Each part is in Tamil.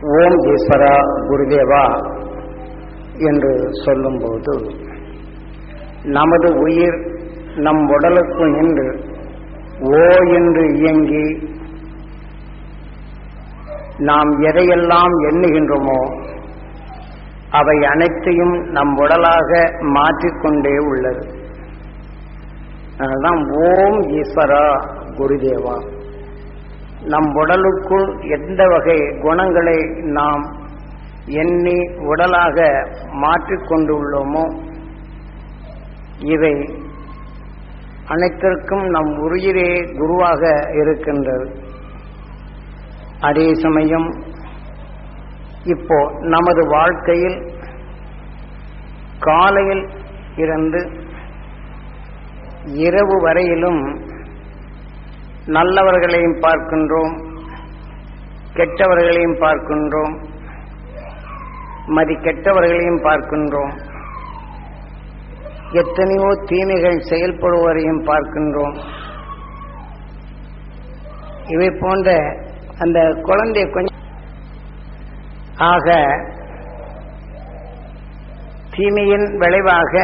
ஓம் ஈஸ்வரா குருதேவா என்று சொல்லும்போது நமது உயிர் நம் உடலுக்கு நின்று ஓ என்று இயங்கி நாம் எதையெல்லாம் எண்ணுகின்றோமோ அவை அனைத்தையும் நம் உடலாக மாற்றிக்கொண்டே உள்ளது. அதுதான் ஓம் ஈஸ்வரா குருதேவா. நம் உடலுக்குள் எந்த வகை குணங்களை நாம் எண்ணி உடலாக மாற்றிக்கொண்டுள்ளோமோ இவை அனைத்திற்கும் நம் உயிரே குருவாக இருக்கின்றது. அதே சமயம் இப்போ நமது வாழ்க்கையில் காலையில் இருந்து இரவு வரையிலும் நல்லவர்களையும் பார்க்கின்றோம் கெட்டவர்களையும் பார்க்கின்றோம் மதி கெட்டவர்களையும் பார்க்கின்றோம் எத்தனையோ தீமைகள் செயல்படுவதையும் பார்க்கின்றோம். இவை போன்ற அந்த குழந்தை கொஞ்சம் ஆக தீமையின் விளைவாக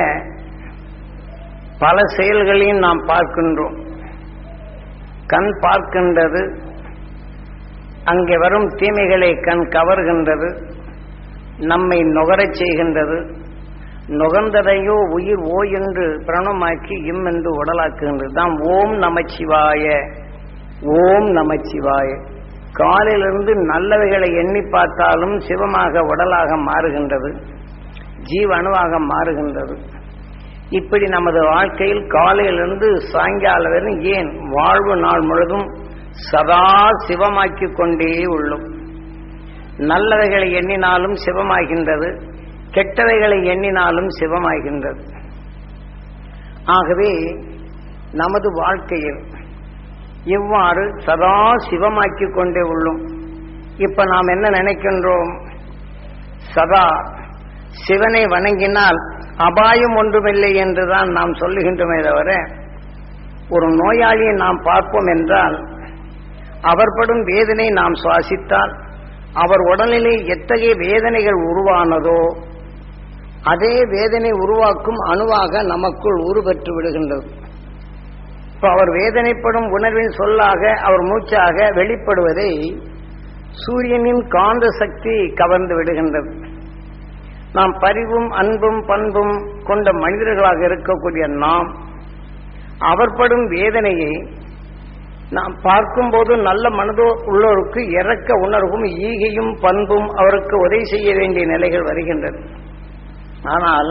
பல செயல்களையும் நாம் பார்க்கின்றோம். கண் பார்க்கின்றது அங்கே வரும் தீமைகளை கண் கவர்கின்றது நம்மை நுகரச் செய்கின்றது நுகர்ந்ததையோ உயிர் ஓ என்று பிரணமாக்கி இம் என்று உடலாக்குகின்றது. தான் ஓம் நமச்சிவாய ஓம் நமச்சிவாய. காலிலிருந்து நல்லவைகளை எண்ணி பார்த்தாலும் சிவமாக உடலாக மாறுகின்றது ஜீவ அணுவாக மாறுகின்றது. இப்படி நமது வாழ்க்கையில் காலையிலிருந்து சாயங்காலம் வரை ஏன் வாழ்வு நாள் முழுதும் சதா சிவமாக்கி கொண்டே உள்ளோம்? நல்லவைகளை எண்ணினாலும் சிவமாகின்றது கெட்டவைகளை எண்ணினாலும் சிவமாகின்றது. ஆகவே நமது வாழ்க்கையில் இவ்வாறு சதா சிவமாக்கி கொண்டே உள்ளோம். இப்ப நாம் என்ன நினைக்கின்றோம்? சதா சிவனை வணங்கினால் அபாயம் ஒன்றுமில்லை என்றுதான் நாம் சொல்லுகின்றோமே தவிர ஒரு நோயாளியை நாம் பார்ப்போம் என்றால் அவர் படும் வேதனை நாம் சுவாசித்தால் அவர் உடலிலே எத்தகைய வேதனைகள் உருவானதோ அதே வேதனை உருவாக்கும் அணுவாக நமக்குள் உருவெற்று விடுகின்றது. இப்போ அவர் வேதனைப்படும் உணர்வின் சொல்லாக அவர் மூச்சாக வெளிப்படுவதை சூரியனின் காந்த சக்தி கவர்ந்து விடுகின்றது. நாம் பரிவும் அன்பும் பண்பும் கொண்ட மனிதர்களாக இருக்கக்கூடிய நாம் அவர் படும் வேதனையை நாம் பார்க்கும்போது நல்ல மனதோ உள்ளோருக்கு இறக்க உணர்வும் ஈகையும் பண்பும் அவருக்கு உதவி செய்ய வேண்டிய நிலைகள் வருகின்றது. ஆனால்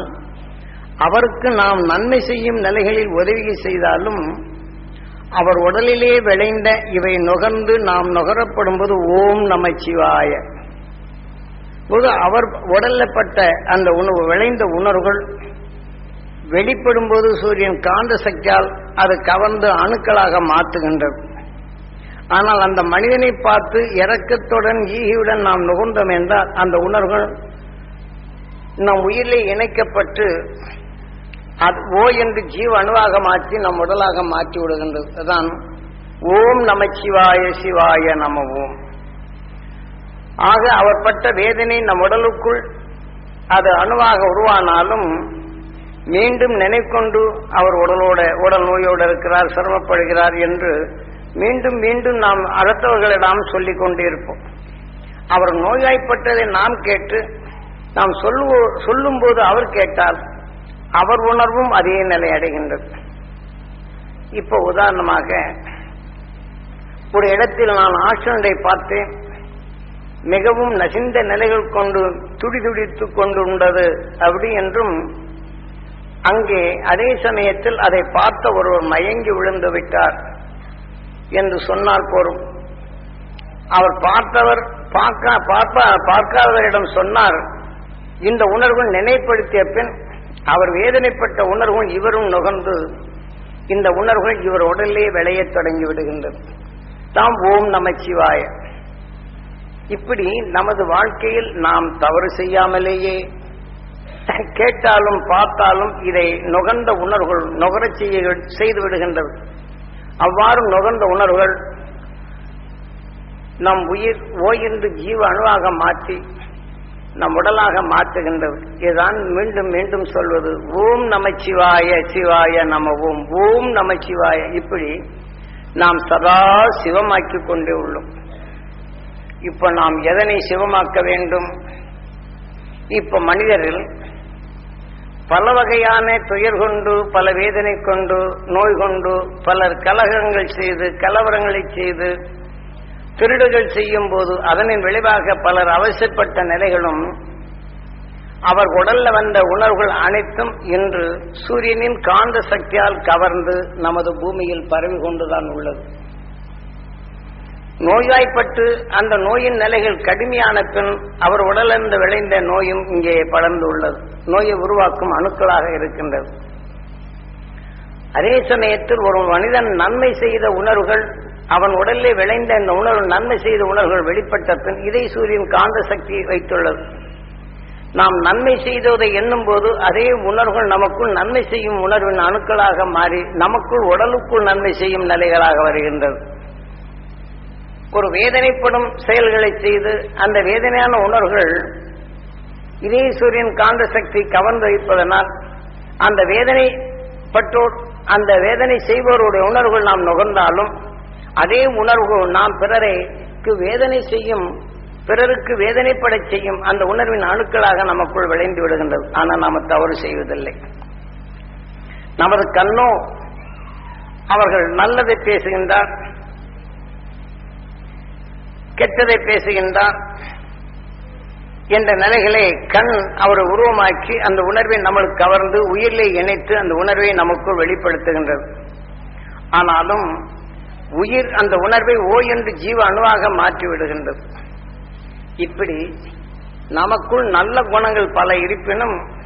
அவருக்கு நாம் நன்மை செய்யும் நிலைகளில் உதவி செய்தாலும் அவர் உடலிலே விளைந்த இவை நுகர்ந்து நாம் நுகரப்படும் போது ஓம் நமச்சிவாய போது அவர் உடல்லப்பட்ட அந்த உணவு விளைந்த உணர்வுகள் வெளிப்படும் போது சூரியன் காந்த சக்தியால் அது கவர்ந்து அணுக்களாக மாற்றுகின்றது. ஆனால் அந்த மனிதனை பார்த்து இறக்கத்துடன் ஈகியுடன் நாம் நுகர்ந்தோம் என்றால் அந்த உணர்வுகள் நம் உயிரிலே இணைக்கப்பட்டு அது ஓ என்று ஜீவ அணுவாக மாற்றி நம் உடலாக மாற்றி விடுகின்றது. அதான் ஓம் நமச்சிவாய சிவாய நம ஓம் ஆக அவர் பட்ட வேதனை நம் உடலுக்குள் அது அணுவாக உருவானாலும் மீண்டும் நினைக்கொண்டு அவர் உடலோட உடல் நோயோடு இருக்கிறார் சிரமப்படுகிறார் என்று மீண்டும் மீண்டும் நாம் அடுத்தவர்களிடம் சொல்லிக் கொண்டிருப்போம். அவர் நோய்வாய்ப்பட்டதை நாம் கேட்டு நாம் சொல்லுவோ சொல்லும்போது அவர் கேட்டால் அவர் உணர்வும் அதே நிலை அடைகின்றது. இப்போ உதாரணமாக ஒரு இடத்தில் நான் ஆக்சிடென்டை பார்த்தேன். மிகவும் நசிந்த நிலைகள் கொண்டு துடிதுடித்துக் கொண்டுண்டது அப்படி என்றும் அங்கே அதே சமயத்தில் அதை பார்த்த ஒருவர் மயங்கி விழுந்து விட்டார் என்று சொன்னால் போரும். அவர் பார்த்தவர் பார்க்க பார்ப்பா பார்க்காதவரிடம் சொன்னார் இந்த உணர்வு நினைப்படுத்திய பின் அவர் வேதனைப்பட்ட உணர்வும் இவரும் நுகர்ந்து இந்த உணர்வுகள் இவர் உடலே விளையத் தொடங்கி விடுகின்றது. தாம் ஓம் நமச்சிவாய. இப்படி நமது வாழ்க்கையில் நாம் தவறு செய்யாமலேயே கேட்டாலும் பார்த்தாலும் இதை நுகர்ந்த உணர்வுகள் நுகரச் செய்ய செய்து விடுகின்றது. அவ்வாறு நுகர்ந்த உணர்வுகள் நம் உயிர் ஓய்ந்து ஜீவ அணுவாக மாற்றி நம் உடலாக மாற்றுகின்றது. இதுதான் மீண்டும் மீண்டும் சொல்வது. ஓம் நமச்சிவாய சிவாய நம ஓம் ஓம் நமச்சிவாய. இப்படி நாம் சதா சிவமாக்கி கொண்டே உள்ளோம். இப்ப நாம் எதனை சிவமாக்க வேண்டும்? இப்ப மனிதர்கள் பல வகையான துயர் கொண்டு பல வேதனை கொண்டு நோய் கொண்டு பலர் கலகங்கள் செய்து கலவரங்களை செய்து திருடுகள் செய்யும் போது அதனின் விளைவாக பலர் அவசியப்பட்ட நிலைகளும் அவர் உடல்ல வந்த உணர்வுகள் அனைத்தும் இன்று சூரியனின் காந்த சக்தியால் கவர்ந்து நமது பூமியில் பரவி கொண்டுதான் உள்ளது. நோய்வாய்ப்பட்டு அந்த நோயின் நிலைகள் கடுமையான பின் அவர் உடலிருந்து விளைந்த நோயும் இங்கே படர்ந்து உள்ளது நோயை உருவாக்கும் அணுக்களாக இருக்கின்றது. அதே சமயத்தில் ஒரு மனிதன் நன்மை செய்த உணர்வுகள் அவன் உடலிலே விளைந்த இந்த உணர்வு நன்மை செய்த உணர்வுகள் வெளிப்பட்ட பின் இதை சூரியன் காந்த சக்தி வைத்துள்ளது. நாம் நன்மை செய்ததை எண்ணும் போது அதே உணர்வுகள் நமக்குள் நன்மை செய்யும் உணர்வின் அணுக்களாக மாறி நமக்குள் உடலுக்குள் நன்மை செய்யும் நிலைகளாக வருகின்றது. ஒரு வேதனைப்படும் செயல்களை செய்து அந்த வேதனையான உணர்வுகள் இதே சூரியன் காந்த சக்தி கவர்ந்து வைப்பதனால் அந்த வேதனை பற்றோர் அந்த வேதனை செய்வோருடைய உணர்வுகள் நாம் நுகர்ந்தாலும் அதே உணர்வு நாம் பிறரைக்கு வேதனை செய்யும் பிறருக்கு வேதனைப்படச் செய்யும் அந்த உணர்வின் அணுக்களாக நமக்குள் விளைந்து விடுகின்றது. ஆனால் நாம் தவறு செய்வதில்லை. நமது கண்ணோ அவர்கள் நல்லதை பேசுகின்றார் கெட்டதை பேசுகின்றான் என்ற நிலைகளை கண் அவரை உருவமாக்கி அந்த உணர்வை நம்மளுக்கு கவர்ந்து உயிரிலே இணைத்து அந்த உணர்வை நமக்குள் வெளிப்படுத்துகின்றது. ஆனாலும் உயிர் அந்த உணர்வை ஓ என்று ஜீவ அணுவாக மாற்றி விடுகின்றது. இப்படி நமக்குள் நல்ல குணங்கள் பல இருப்பினும்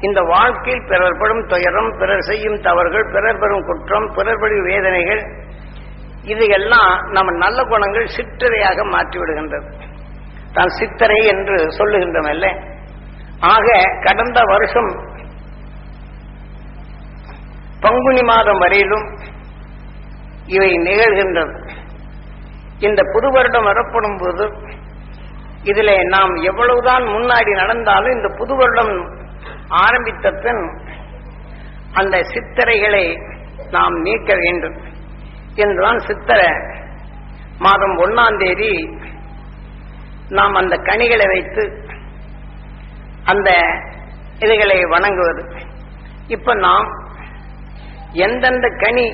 இந்த வாழ்க்கையில் பிறர் படும் துயரம் பிறர் செய்யும் தவறுகள் பிறர் பெறும் குற்றம் பிறர் வேதனைகள் இதையெல்லாம் நம்ம நல்ல குணங்கள் சிற்றறையாக மாற்றி விடுகின்றது. தான் சித்தரை என்று சொல்லுகின்றோம் அல்ல ஆக கடந்த வருஷம் பங்குனி மாதம் வரையிலும் இவை நிகழ்கின்றது. இந்த புது வருடம் வரப்படும் போது இதில் நாம் எவ்வளவுதான் முன்னாடி நடந்தாலும் இந்த புது வருடம் ஆரம்பித்த பின் அந்த சித்தரைகளை நாம் நீக்க வேண்டும். என்றுதான் சித்திர மாதம் ஒன்னாம் தேதி நாம் அந்த கனிகளை வைத்து அந்த இதுகளை வணங்குவது. இப்ப நாம் எந்தெந்த கனி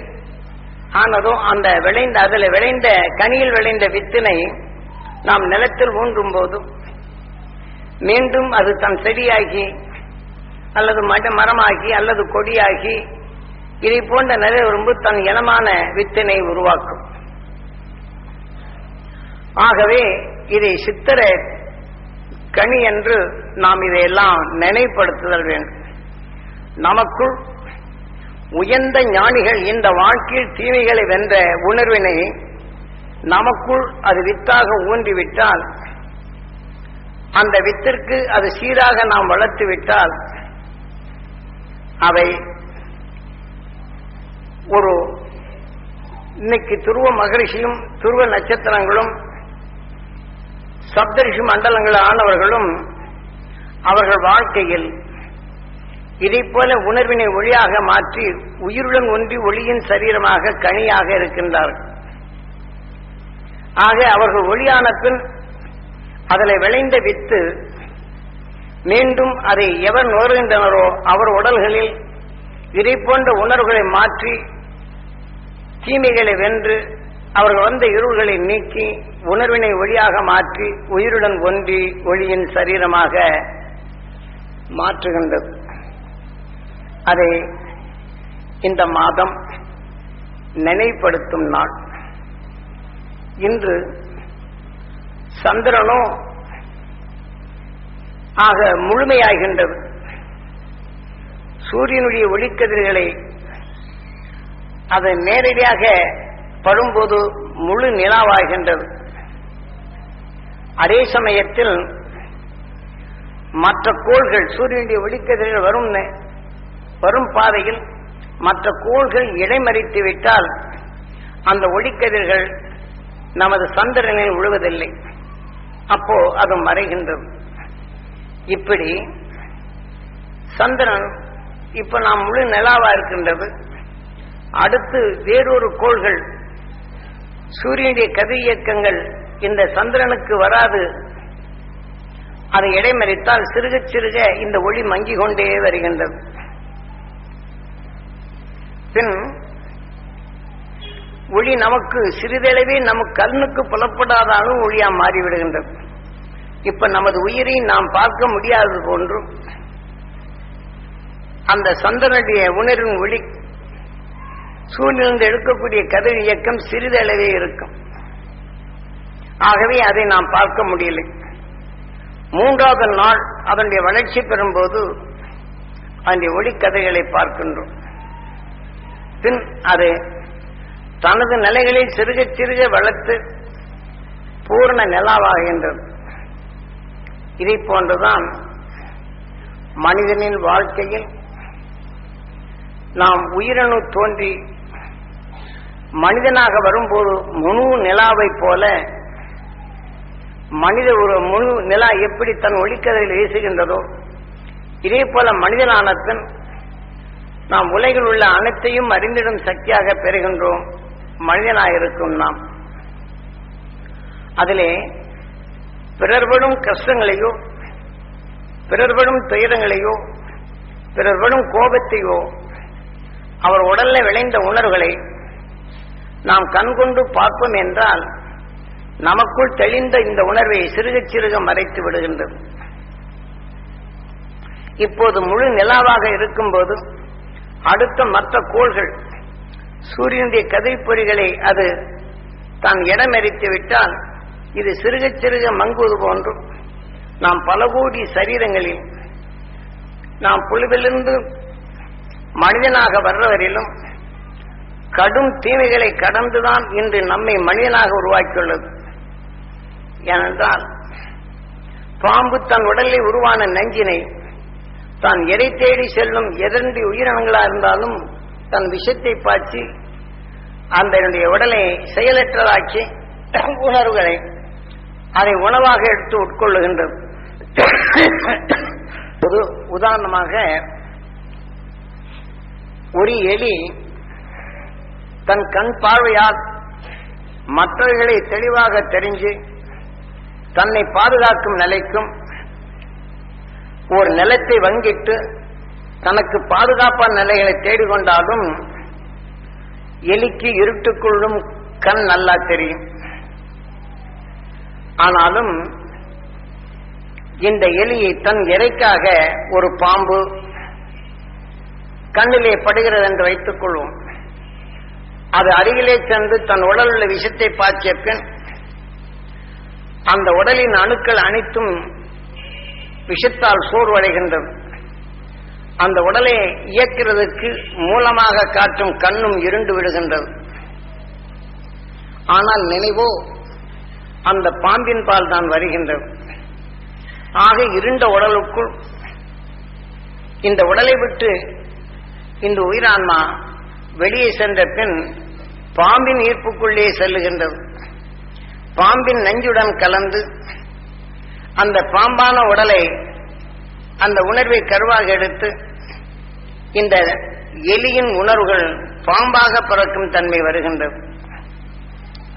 ஆனதோ அந்த விளைந்த அதில் விளைந்த கனியில் விளைந்த வித்தினை நாம் நிலத்தில் ஊன்றும் போதும் மீண்டும் அது தன் செடியாகி அல்லது மட மரமாகி அல்லது கொடியாகி இதை போன்ற நிறைய வரும்போது தன் இனமான வித்தினை உருவாக்கும். ஆகவே இதை சித்திர கனி என்று நாம் இதையெல்லாம் நினைப்படுத்துதல் வேண்டும். நமக்குள் உயர்ந்த ஞானிகள் இந்த வாழ்க்கையில் தீமைகளை வென்ற உணர்வினை நமக்குள் அது வித்தாக ஊன்றிவிட்டால் அந்த வித்திற்கு அது சீராக நாம் வளர்த்து விட்டால் அவை ஒரு இன்னைக்கு துருவ மகரிஷியும் துருவ நட்சத்திரங்களும் சப்தரிஷி மண்டலங்கள் ஆனவர்களும் அவர்கள் வாழ்க்கையில் இதை போல உணர்வினை ஒளியாக மாற்றி உயிருடன் ஒன்றி ஒளியின் சரீரமாக கனியாக இருக்கின்றார்கள் ஆக அவர்கள் ஒளியான பின் அதில் விளைந்த வித்து மீண்டும் அதை எவர் நுகர்கின்றனரோ அவர் உடல்களில் இதை போன்ற உணர்வுகளை மாற்றி தீமைகளை வென்று அவர்கள் வந்த இருள்களை நீக்கி உணர்வினை ஒளியாக மாற்றி உயிருடன் ஒன்றி ஒளியின் சரீரமாக மாற்றுகின்றது. அதை இந்த மாதம் நினைப்படுத்தும் நாள். இன்று சந்திரனோ ஆக முழுமையாகின்றது. சூரியனுடைய ஒளிக்கதிர்களை அது நேரடியாக படும்போது முழு நிலாவாகின்றது. அதே சமயத்தில் மற்ற கோள்கள் சூரியனுடைய ஒளிக்கதிர்கள் வரும் வரும் பாதையில் மற்ற கோள்கள் இடைமறித்து விட்டால் அந்த ஒளிக்கதிர்கள் நமது சந்திரனில் விழுவதில்லை அப்போ அது மறைகின்றது. இப்படி சந்திரன் இப்ப நாம் முழு நிலாவா இருக்கின்றது. அடுத்து வேறொரு கோள்கள். சூரியனுடைய கதிர் இயக்கங்கள் இந்த சந்திரனுக்கு வராது. அதை இடைமறித்தால் சிறுக சிறுக இந்த ஒளி மங்கிக் கொண்டே வருகின்றது. பின் ஒளி நமக்கு சிறிதளவே நமக்கு கண்ணுக்கு புலப்படாதாலும் ஒளியா மாறிவிடுகின்றது. இப்ப நமது உயிரை நாம் பார்க்க முடியாதது போன்றும் அந்த சந்திரனுடைய உணர்வின் ஒளி சூழ்நிலிருந்து எடுக்கக்கூடிய கதிர் இயக்கம் சிறிதளவே இருக்கும். ஆகவே அதை நாம் பார்க்க முடியலை. மூன்றாவது நாள் அதனுடைய வளர்ச்சி பெறும்போது அதனுடைய ஒளிக்கதைகளை பார்க்கின்றோம். பின் அது தனது நிலைகளை சிறுக சிறுக வளர்த்து பூர்ண நிலாவாகின்றது. இதை போன்றுதான் மனிதனின் வாழ்க்கையில் நாம் உயிரணு தோன்றி மனிதனாக வரும்போது முழு நிலாவை போல மனித ஒரு முழு நிலா எப்படி தன் ஒளிக்கதையில் வீசுகின்றதோ இதே போல மனிதனான பின் நாம் உலகில் உள்ள அனைத்தையும் அறிந்திடும் சக்தியாக பெறுகின்றோம். மனிதனாயிருக்கும் நாம். அதிலே பிறர்படும் கஷ்டங்களையோ பிறர்படும் துயரங்களையோ பிறர்படும் கோபத்தையோ அவர் உடல்ல விளைந்த உணர்வுகளை நாம் கண்கொண்டு பார்ப்போம் என்றால் நமக்குள் தெளிந்த இந்த உணர்வை சிறுக சிறுக மறைத்து விடுகின்றது. இப்போது முழு நிலாவாக இருக்கும்போது அடுத்த மற்ற கோள்கள் சூரியனுடைய கதைப்பொறிகளை அது தான் இடமெறித்து விட்டால் இது சிறுக சிறுக மங்குவது போன்றும் நாம் பல கோடி சரீரங்களில் நாம் புழுவிலிருந்து மனிதனாக வர்றவரிலும் கடும் தீமைகளை கடந்துதான் இன்று நம்மை மனிதனாக உருவாக்கியுள்ளது. ஏனென்றால் பாம்பு தன் உடலில் உருவான நஞ்சினை தான் எதை தேடி செல்லும் எதன்றி உயிரினங்களா இருந்தாலும் தன் விஷத்தை பாய்ச்சி அந்த உடலை செயலற்றதாக்கி உணர்வுகளை அதை உணவாக எடுத்து உட்கொள்ளுகின்றது. ஒரு உதாரணமாக ஒரு எலி தன் கண் பார்வையால் மற்றவர்களை தெளிவாக தெரிஞ்சு தன்னை பாதுகாக்கும் நிலைக்கும் ஒரு நிலத்தை வங்கிட்டு தனக்கு பாதுகாப்பான நிலைகளை தேடிக்கொண்டாலும் எலிக்கு இருட்டுக்குள்ளும் கண் நல்லா தெரியும். ஆனாலும் இந்த எலியை தன் இறைக்காக ஒரு பாம்பு கண்ணிலே படுகிறது என்று வைத்துக் கொள்வோம் அது அருகிலே சென்று தன் உடல் உள்ள விஷத்தை பாய்ச்சிய பின் அந்த உடலின் அணுக்கள் அனைத்தும் விஷத்தால் சோர்வடைகின்றது அந்த உடலை இயக்கிறதுக்கு மூலமாக காட்டும் கண்ணும் இருண்டு விடுகின்றது. ஆனால் நினைவோ அந்த பாம்பின் பால் தான் வருகின்றது. ஆக இருண்ட உடலுக்குள் இந்த உடலை விட்டு இந்த உயிரான்மா வெளியே சென்ற பின் பாம்பின் ஈர்ப்புக்குள்ளே செல்லுகின்றது. பாம்பின் நஞ்சுடன் கலந்து அந்த பாம்பான உடலை அந்த உணர்வை கருவாக எடுத்து இந்த எலியின் உணர்வுகள் பாம்பாக பிறக்கும் தன்மை வருகின்றது.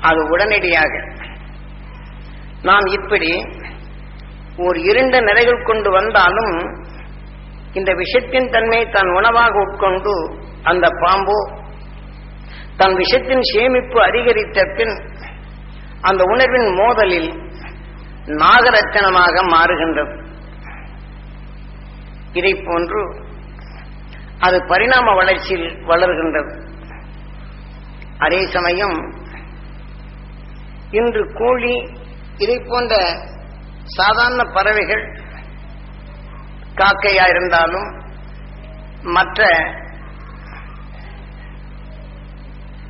அது உடனடியாக நாம் இப்படி ஒரு இருண்ட நிறைகள் கொண்டு வந்தாலும் இந்த விஷத்தின் தன்மையை தன் உணவாக உட்கொண்டு அந்த பாம்பு தன் விஷத்தின் சேமிப்பு அதிகரித்த பின் அந்த உணர்வின் மோதலில் நாகரத்தனமாக மாறுகின்றது. இதை போன்று அது பரிணாம வளர்ச்சியில் வளர்கின்றது. அதே சமயம் இன்று கோழி இதை போன்ற சாதாரண பறவைகள் காக்கையா இருந்தாலும் மற்ற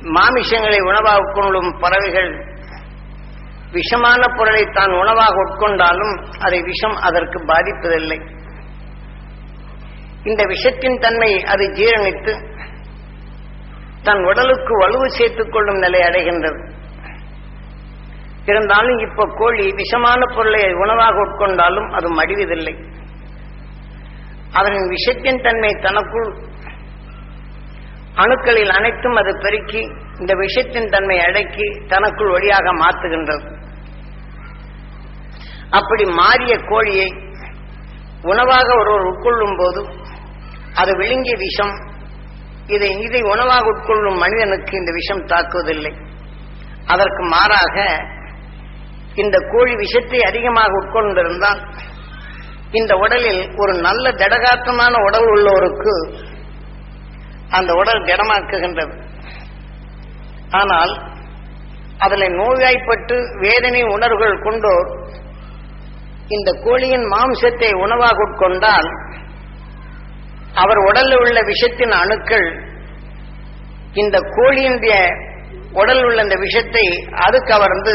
மாமிசங்களை உணவாக உட்கொள்ளும் பறவைகள் விஷமான பொருளை தான் உணவாக உட்கொண்டாலும் அதை விஷம் அதற்கு பாதிப்பதில்லை. இந்த விஷத்தின் தன்மை அது ஜீரணித்து தன் உடலுக்கு வலுவு சேர்த்துக் கொள்ளும் நிலை அடைகின்றது. இருந்தாலும் இப்ப கோழி விஷமான பொருளை உணவாக உட்கொண்டாலும் அது மடிவதில்லை. அதனின் விஷத்தின் தன்மை தனக்குள் அணுக்களில் அனைத்தும் அது பெருக்கி இந்த விஷத்தின் தன்மை அடக்கி தனக்குள் வழியாக மாற்றுகின்றது. அப்படி மாறிய கோழியை உணவாக ஒருவர் உட்கொள்ளும் போது அது விழுங்கிய விஷம். இதை இதை உணவாக உட்கொள்ளும் மனிதனுக்கு இந்த விஷம் தாக்குவதில்லை. அதற்கு மாறாக இந்த கோழி விஷத்தை அதிகமாக உட்கொண்டிருந்தால் இந்த உடலில் ஒரு நல்ல திடகாத்தமான உடல் உள்ளோருக்கு அந்த உடல் திடமாக்குகின்றது ஆனால் அதில் நோய்வாய்ப்பட்டு வேதனை உணர்வுகள் கொண்டோர் இந்த கோழியின் மாம்சத்தை உணவாக உட்கொண்டால் அவர் உடலில் உள்ள விஷத்தின் அணுக்கள் இந்த கோழியினுடைய உடல் உள்ள இந்த விஷத்தை அது கவர்ந்து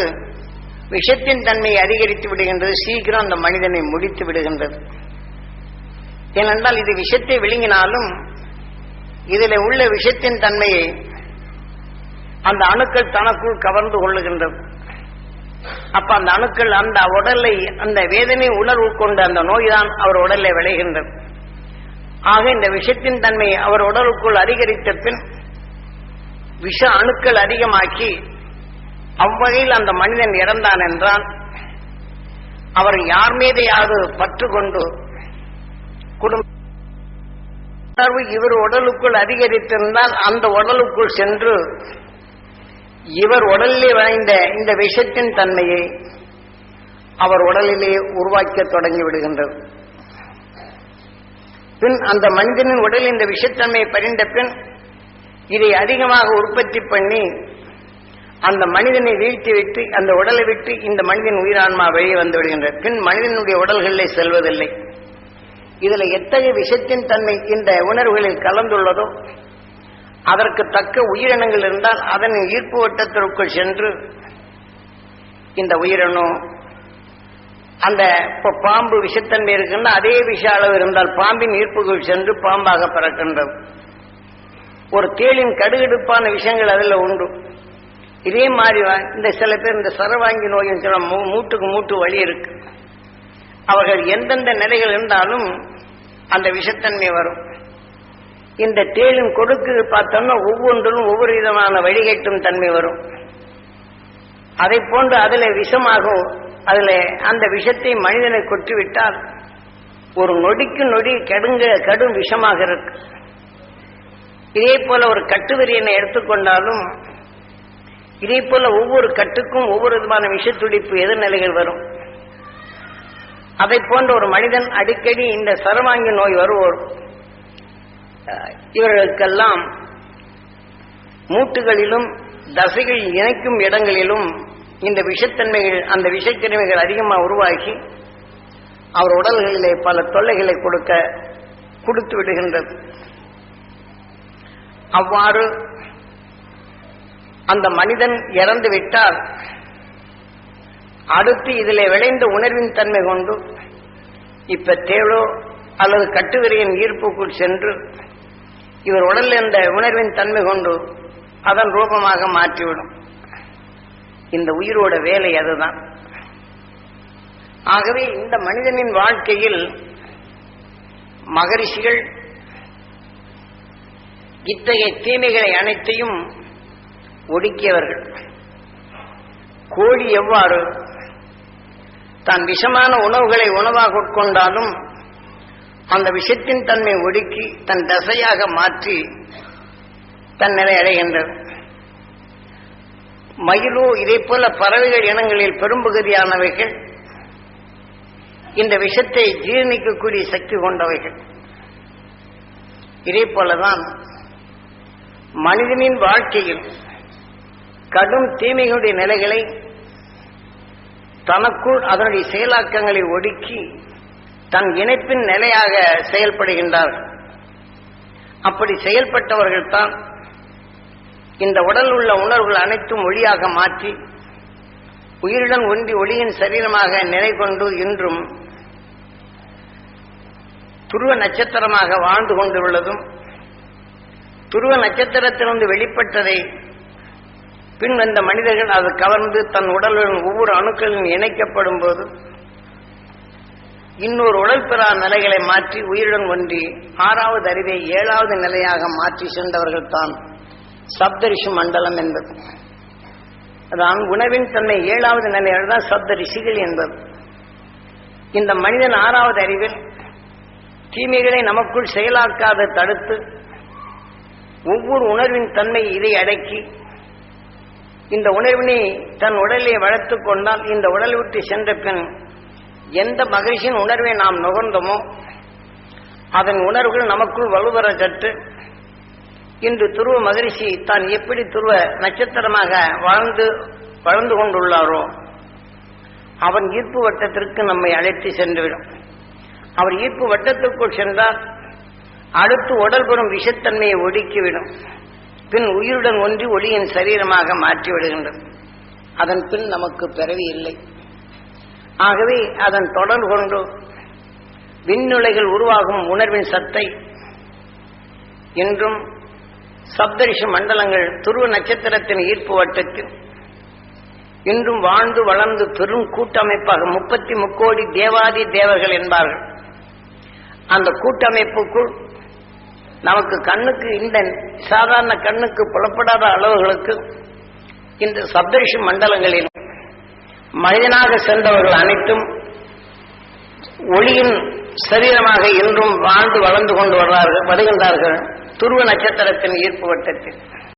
விஷத்தின் தன்மையை அதிகரித்து விடுகின்றது. சீக்கிரம் அந்த மனிதனை முடித்து விடுகின்றது. ஏனென்றால் இது விஷத்தை விழுங்கினாலும் இதில் உள்ள விஷத்தின் தன்மையை அந்த அணுக்கள் தனக்குள் கவர்ந்து கொள்ளுகின்றது அப்ப அந்த அணுக்கள் அந்த உடலை அந்த வேதனை உணர்வு கொண்ட அந்த நோய்தான் அவர் உடலில் விளைகின்றது. ஆக இந்த விஷத்தின் தன்மை அவர் உடலுக்குள் அதிகரித்த பின் விஷ அணுக்கள் அதிகமாக்கி அவ்வகையில் அந்த மனிதன் இறந்தான் என்றால் அவர் யார் மீதையாவது பற்று கொண்டு குடும்ப உணர்வு இவர் உடலுக்குள் அதிகரித்திருந்தால் அந்த உடலுக்குள் சென்று இவர் உடலிலே வாய்ந்த இந்த விஷத்தின் தன்மையை அவர் உடலிலே உருவாக்க தொடங்கி விடுகின்றது. பின் அந்த மனிதனின் உடல் இந்த விஷத்தன்மையை பறிந்த பின் இதை அதிகமாக உற்பத்தி பண்ணி அந்த மனிதனை வீழ்த்தி விட்டு அந்த உடலை விட்டு இந்த மனிதன் உயிரான்மா வெளியே வந்து விடுகின்றது பின் மனிதனுடைய உடல்களிலே செல்வதில்லை. இதுல எத்தகைய விஷத்தின் தன்மை இந்த உணர்வுகளில் கலந்துள்ளதோ அதற்கு தக்க உயிரினங்கள் இருந்தால் அதன் ஈர்ப்பு வட்டத்திற்குள் சென்று இந்த உயிரினம் அந்த இப்போ பாம்பு விஷத்தன்மை இருக்குன்னா அதே விஷ அளவு இருந்தால் பாம்பின் ஈர்ப்புக்குள் சென்று பாம்பாக பிறக்கின்றது. ஒரு தேளின் கடுகடுப்பான விஷயங்கள் அதில் உண்டு. இதே மாதிரி வா- இந்த சில பேர் இந்த சரவாங்கி நோயின் சில மூ- மூட்டுக்கு மூட்டு வழி இருக்கு. அவர்கள் எந்தெந்த நிலைகள் இருந்தாலும் அந்த விஷத்தன்மை வரும். இந்த தேளின் கொடுக்கு பார்த்தோம்னா ஒவ்வொன்றிலும் ஒவ்வொரு விதமான வழிகட்டும் தன்மை வரும். அதை போன்று அதில் விஷமாகும் அதில் அந்த விஷத்தை மனிதனை கொட்டிவிட்டால் ஒரு நொடிக்கு நொடி கடுங்க கடும் விஷமாக இருக்கு. இதே போல ஒரு கட்டுவிரியனை எடுத்துக்கொண்டாலும் இதே போல ஒவ்வொரு கட்டுக்கும் ஒவ்வொரு விதமான விஷத்துடிப்பு எதிர்நிலைகள் வரும். அதை போன்ற ஒரு மனிதன் அடிக்கடி இந்த சரவாங்கி நோய் வருவோர் இவர்களுக்கெல்லாம் மூட்டுகளிலும் தசைகள் இணைக்கும் இடங்களிலும் இந்த விஷத்தன்மைகள் அந்த விஷக்கிருமிகள் அதிகமாக உருவாகி அவர் உடல்களிலே பல தொல்லைகளை கொடுக்க கொடுத்து விடுகின்றது. அவ்வாறு அந்த மனிதன் இறந்து விட்டால் அடுத்து இதில் விளைந்த உணர்வின் தன்மை கொண்டு இப்ப தேளோ அல்லது கட்டுவிரையின் ஈர்ப்புக்குள் சென்று இவர் உடலில் இந்த உணர்வின் தன்மை கொண்டு அதன் ரூபமாக மாற்றிவிடும். இந்த உயிரோட வேலை அதுதான். ஆகவே இந்த மனிதனின் வாழ்க்கையில் மகரிஷிகள் இத்தகைய தீமைகளை அனைத்தையும் ஒடுக்கியவர்கள். கோழி எவ்வாறு தான் விஷமான உணவுகளை உணவாக உட்கொண்டாலும் அந்த விஷத்தின் தன்மை ஒடுக்கி தன் தசையாக மாற்றி தன் நிலை அடைகின்றது. மயிலோ இதே போல பறவைகள் இனங்களில் பெரும்பகுதியானவைகள். இந்த விஷத்தை ஜீரணிக்கக்கூடிய சக்தி கொண்டவைகள். இதே போலதான் மனிதனின் வாழ்க்கையில் கடும் தீமைகளுடைய நிலைகளை தனக்குள் அதனுடைய செயலாக்கங்களை ஒடுக்கி தன் இணைப்பின் நிலையாக செயல்படுகின்றார்கள் அப்படி செயல்பட்டவர்கள் தான் இந்த உடல் உள்ள உணர்வுகள் அனைத்தும் ஒளியாக மாற்றி உயிருடன் ஒன்றி ஒளியின் சரீரமாக நிலை கொண்டு இன்றும் துருவ நட்சத்திரமாக வாழ்ந்து கொண்டுள்ளதும் துருவ நட்சத்திரத்திலிருந்து வெளிப்பட்டதை பின் அந்த மனிதர்கள் அது கவர்ந்து தன் உடலுடன் ஒவ்வொரு அணுக்களிலும் இணைக்கப்படும் போது இன்னொரு உடல் பெறா நிலைகளை மாற்றி உயிருடன் ஒன்றி ஆறாவது அறிவை ஏழாவது நிலையாக மாற்றி சென்றவர்கள் தான் சப்தரிஷி மண்டலம் என்பது. அதான் உணவின் தன்மை ஏழாவது நிலையில் தான் சப்த ரிஷிகள் என்பது. இந்த மனிதன் ஆறாவது அறிவில் தீமைகளை நமக்குள் செயலாக்காத தடுத்து ஒவ்வொரு உணர்வின் தன்மை இதை அடக்கி இந்த உணர்வினை தன் உடலை வளர்த்துக் கொண்டால் இந்த உடலை விட்டு சென்ற பின் எந்த மகிழ்ச்சியின் உணர்வை நாம் நுகர்ந்தோமோ அதன் உணர்வுகள் நமக்குள் வலுவர கற்று இன்று துருவ மகிழ்ச்சி தான் எப்படி துருவ நட்சத்திரமாக வாழ்ந்து வளர்ந்து கொண்டுள்ளாரோ அவன் ஈர்ப்பு வட்டத்திற்கு நம்மை அழைத்து சென்றுவிடும். அவர் ஈர்ப்பு வட்டத்திற்குள் சென்றால் அடுத்து உடல் பெறும் விஷத்தன்மையை ஒடுக்கிவிடும். பின் உயிருடன் ஒன்றி ஒளியின் சரீரமாக மாற்றி விடுகின்றது. அதன் பின் நமக்கு பிறவி இல்லை. ஆகவே அதன் தொடர்பு கொண்டு விண்ணுலைகள் உருவாகும் உணர்வின் சத்தை என்றும் சப்தரிஷ மண்டலங்கள் துருவ நட்சத்திரத்தின் ஈர்ப்பு வட்டத்தில் இன்றும் வாழ்ந்து வளர்ந்து பெரும் கூட்டமைப்பாக முப்பத்தி முக்கோடி தேவாதி தேவர்கள் என்பார்கள். அந்த கூட்டமைப்புக்குள் நமக்கு கண்ணுக்கு இந்த சாதாரண கண்ணுக்கு புலப்படாத அளவுகளுக்கு இந்த சப்தரிஷி மண்டலங்களில் மனிதனாக சென்றவர்கள் அனைத்தும் ஒளியின் சரீரமாக இன்றும் வாழ்ந்து வளர்ந்து கொண்டு வருவார்கள் வருகின்றார்கள். துருவ நட்சத்திரத்தின் ஈர்ப்பு வட்டத்தில்.